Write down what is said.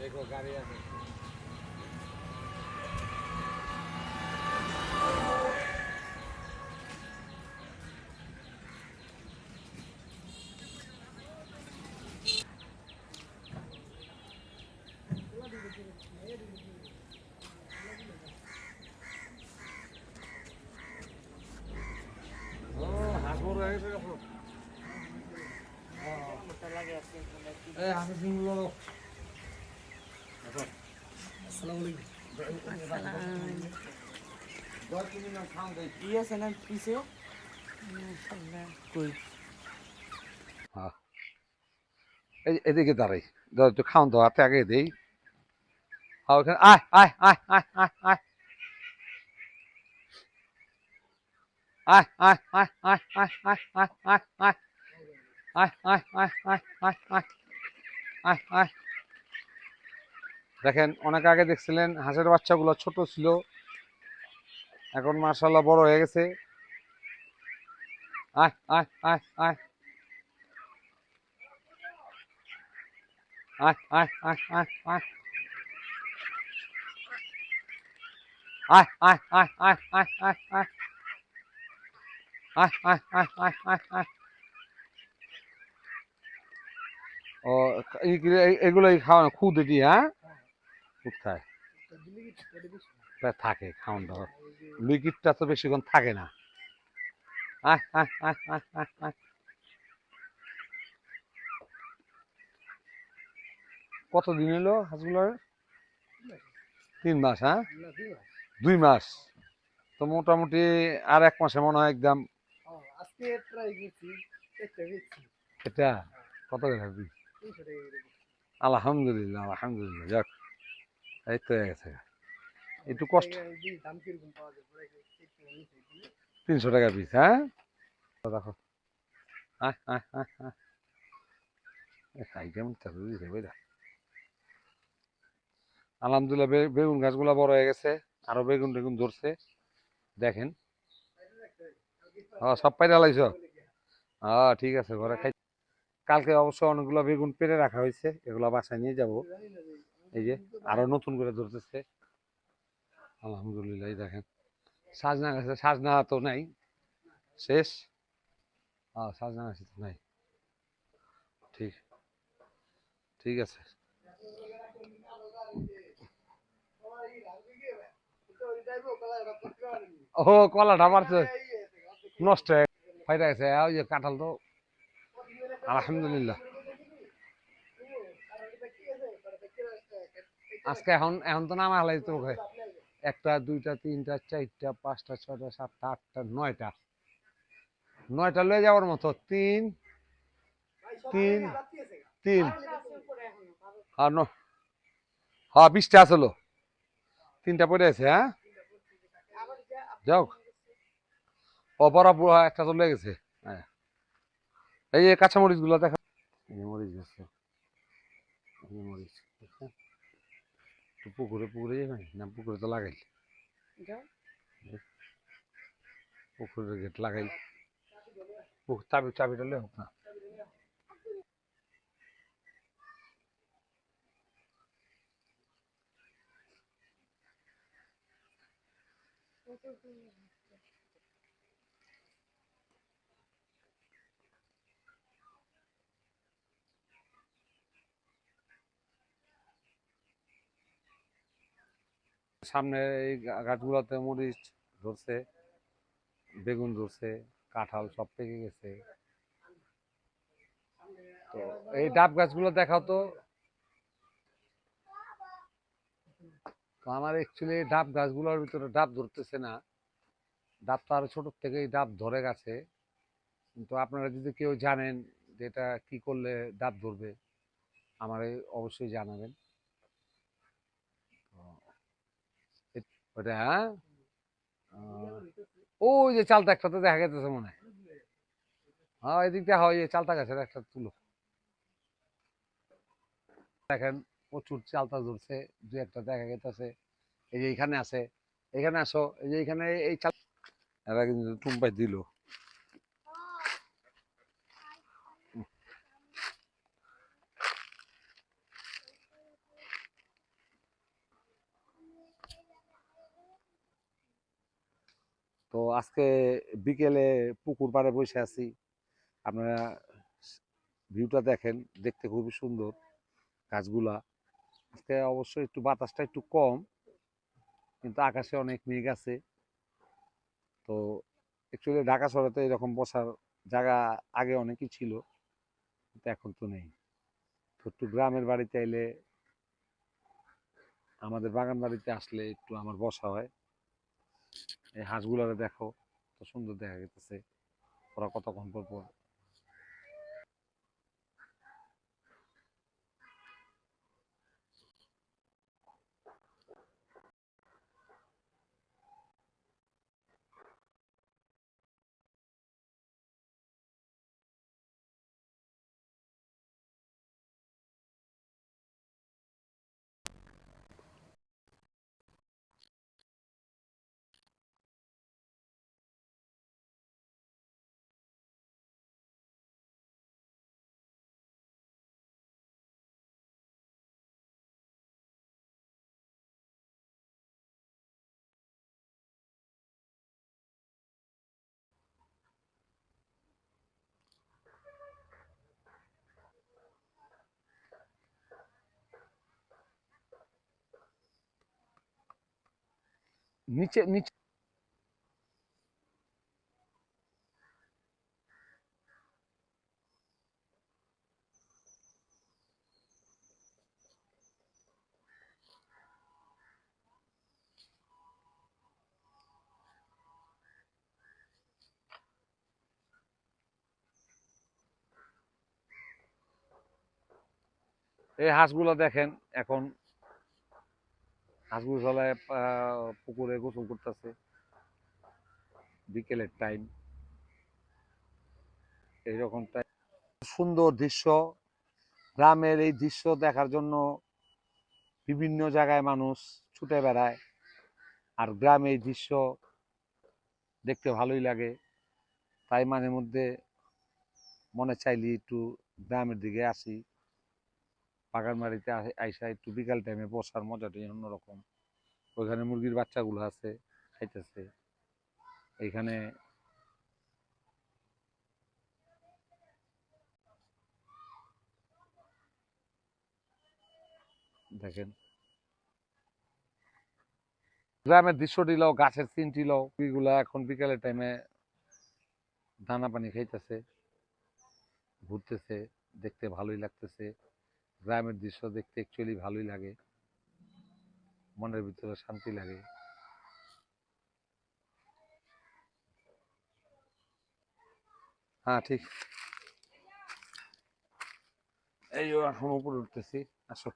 দেখো গাড়ি আছে। ও এদিকে দাঁড়াই দাও একটু খাওয়ান দাও হাতে আগে দেই হ্যাঁ ওখানে আয় আয় আয় আয় আয় আয় আয় আয় আয় আয় আয় আয় আয় আয় আয় আয় আয় আয় আয় দেখেন অনেক আগে দেখছিলেন হাঁসের বাচ্চাগুলো ছোট ছিল এখন মার্শাল্লাহ বড় হয়ে গেছে আয় আয় আয় আয় আয় ও এই- এই- এগুলোই খাওয়ানো খুদ এটি হ্যাঁ খায়। তা থাকে খাওয়ান দাওয়া লিকুইডটা তো বেশিক্ষণ থাকে না। আয় আয় আয় আয় আয় আয় কতদিন এলো হাঁসগুলোর তিন মাস হ্যাঁ? দুই মাস। তো মোটামুটি আর এক মাসে মনে হয় একদম এটা? কত করে আলহামদুলিল্লাহ আলহামদুলিল্লাহ যাক। এই হয়ে একটু কষ্ট। তিনশো টাকা পিস হ্যাঁ? দেখো। চালু দিছে বুঝলা? আলহামদুলিল্লাহ বেগুন গাছগুলা বড় হয়ে গেছে, আরও বেগুন টেগুন ধরছে। দেখেন। হ্যাঁ সব পাইরা লাইছ? হ্যাঁ ঠিক আছে, ঘরে খাই। কালকে অবশ্য অনেকগুলো বেগুন পেরে রাখা হয়েছে, এগুলো বাসায় নিয়ে যাব। এই যে আরও নতুন করে ধরতেছে। আলহামদুলিল্লাহ দেখেন। সাজনা গাছে, সাজনা তো নাই। শেষ। সাজনা গাছে তো নাই। ঠিক। ঠিক আছে। ও কলাটা মারছে। নষ্ট হয়ে গেছে, ওই যে কাঁঠাল তো। আলহামদুলিল্লাহ। আজকে এখন এখন তো নামা হালাই তো ওখানে একটা, দুইটা, তিনটা, চারটা, পাঁচটা, ছয়টা, সাতটা, আটটা, নয়টা। নয়টা লয়ে যাওয়ার মতো। তিন তিন তিন। ন হ্যাঁ বিশটা আসলো তিনটা পড়ে আছে হ্যাঁ? যাও। অপরা বুড়া একটা চলে গেছে। হ্যাঁ। এই যে কাঁচামরিচগুলো দেখা মরিচ গেছে মরিচ? তো পুকুরে পুকুরে যাবেন না পুকুরে তো লাগাই পুকুরের গেট লাগাই পুকুর চাবি চাবিটা লে হোক না। সামনে এই গাছগুলোতে মরিচ ধরছে, বেগুন ধরছে, কাঁঠাল সব পেকে গেছে। তো এই ডাব গাছগুলো দেখাও তো। আমার অ্যাকচুয়ালি ডাব গাছগুলোর ভিতরে ডাব ধরতেছে না। ডাব তো আরও ছোট থেকেই ডাব ধরে গেছে। কিন্তু আপনারা যদি কেউ জানেন যে এটা কি করলে ডাব ধরবে, আমারে অবশ্যই জানাবেন তো ওটা হ্যাঁ আহ, ওই যে চালটা একটাতে দেখা গেছে মনে হয়। হ্যাঁ এদিকটা হয় চালতা গাছের একটা তুলো। দেখেন প্রচুর চালতা ধরছে দু একটা দেখা গেছে এই যে এখানে আছে এখানে আসো এই যে এখানে এই চাল এরা কিন্তু টুম্পাই দিল। তো আজকে বিকেলে পুকুর পাড়ে বসে আছি। আপনারা ভিউটা দেখেন, দেখতে খুবই সুন্দর গাছগুলা। আজকে অবশ্যই একটু বাতাসটা একটু কম, কিন্তু আকাশে অনেক মেঘ আছে। তো অ্যাকচুয়ালি ঢাকা শহরে তো এরকম বসার জায়গা আগে অনেকই ছিল, কিন্তু এখন তো নেই। তো একটু গ্রামের বাড়িতে এলে, আমাদের বাগান বাড়িতে আসলে একটু আমার বসা হয়। এই হাঁসগুলারে দেখো তো সুন্দর দেখা গেতেছে ওরা কতক্ষণ পর পর নিচে নিচে। এই হাঁসগুলো দেখেন এখন সবাই পুকুরে গোসল করতেছে। বিকেলের টাইম এইরকম টাইম সুন্দর দৃশ্য। গ্রামের এই দৃশ্য দেখার জন্য বিভিন্ন জায়গায় মানুষ ছুটে বেড়ায়। আর গ্রামে এই দৃশ্য দেখতে ভালোই লাগে। তাই মাঝে মধ্যে মনে চাইলে একটু গ্রামের দিকে আসি। বাগান বাড়িতে আইসা একটু বিকাল টাইমে বসার মজাটাই অন্যরকম। ওইখানে মুরগির বাচ্চাগুলো আছে, খাইতেছে। এইখানে দেখেন। গ্রামের দৃশ্যটি লও, গাছের চিনটি লও। এগুলা এখন বিকালের টাইমে দানা পানি খাইতেছে, ঘুরতেছে, দেখতে ভালোই লাগতেছে। গ্রামের দৃশ্য দেখতে অ্যাকচুয়ালি ভালোই লাগে। মনের ভিতরে শান্তি লাগে। হ্যাঁ ঠিক। এই এখন উপরে উঠতেছি, আসো।